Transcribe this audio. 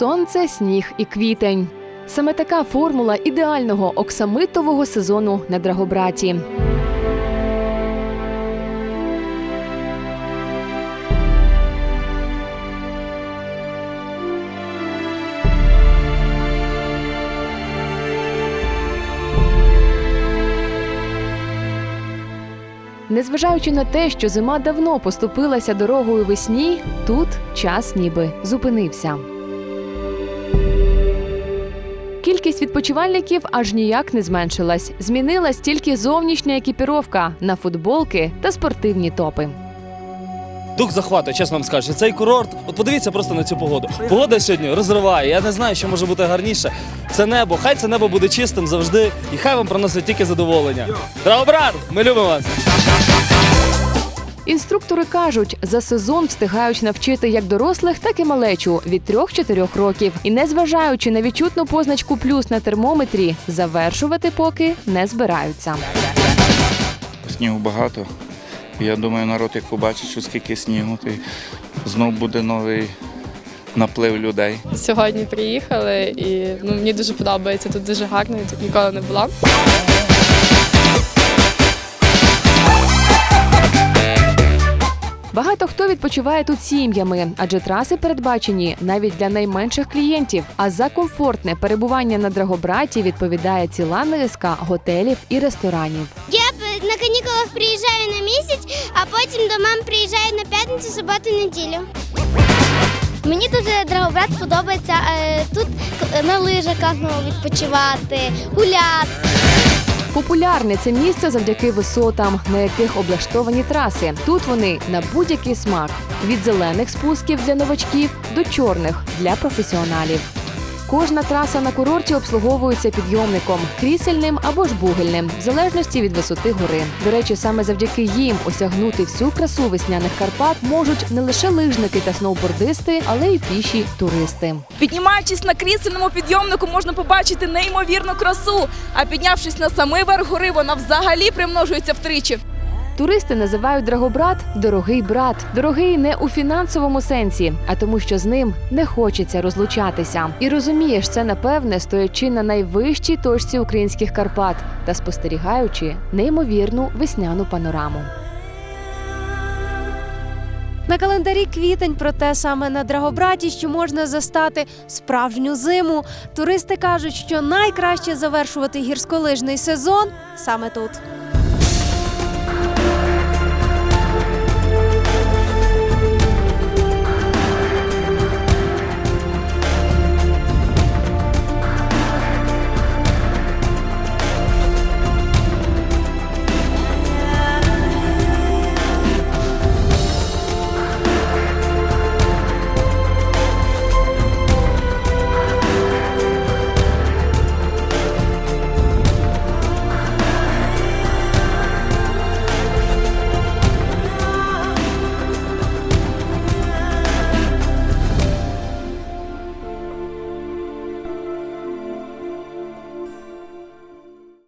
сонце, сніг і квітень. Саме така формула ідеального оксамитового сезону на Драгобраті. Незважаючи на те, що зима давно поступилася дорогою весні, тут час ніби зупинився. Кількість відпочивальників аж ніяк не зменшилась. Змінилась тільки зовнішня екіпіровка на футболки та спортивні топи. Дух захватує, чесно вам скажу. Цей курорт, от подивіться просто на цю погоду. Погода сьогодні розриває. Я не знаю, що може бути гарніше. Це небо. Хай це небо буде чистим завжди, і хай вам приносить тільки задоволення. Драгобрат, ми любимо вас. Інструктори кажуть, за сезон встигають навчити як дорослих, так і малечу від 3-4 років. І незважаючи на відчутну позначку плюс на термометрі, завершувати поки не збираються. Снігу багато. Я думаю, народ, як побачить, що скільки снігу, то знов буде новий наплив людей. Сьогодні приїхали і ну, мені дуже подобається. Тут дуже гарно, я тут ніколи не була. Багато хто відпочиває тут сім'ями, адже траси передбачені навіть для найменших клієнтів. А за комфортне перебування на Драгобраті відповідає ціла низка готелів і ресторанів. Я на канікулах приїжджаю на місяць, а потім до мам приїжджаю на п'ятницю, суботу, неділю. Мені дуже Драгобрат подобається. е, Тут на лижах класно відпочивати, гуляти. Популярне це місце завдяки висотам, на яких облаштовані траси. Тут вони на будь-який смак від зелених спусків для новачків до чорних для професіоналів. Кожна траса на курорті обслуговується підйомником крісельним або ж бугельним, в залежності від висоти гори. До речі, саме завдяки їм осягнути всю красу весняних Карпат можуть не лише лижники та сноубордисти, але й піші туристи. Піднімаючись на крісельному підйомнику, можна побачити неймовірну красу. А піднявшись на самий верх гори, вона взагалі примножується втричі. Туристи називають Драгобрат дорогий брат. Дорогий не у фінансовому сенсі, а тому, що з ним не хочеться розлучатися. І розумієш це напевне, стоячи на найвищій точці українських Карпат та спостерігаючи неймовірну весняну панораму. На календарі квітень, проте саме на Драгобраті, що можна застати справжню зиму. Туристи кажуть, що найкраще завершувати гірськолижний сезон саме тут.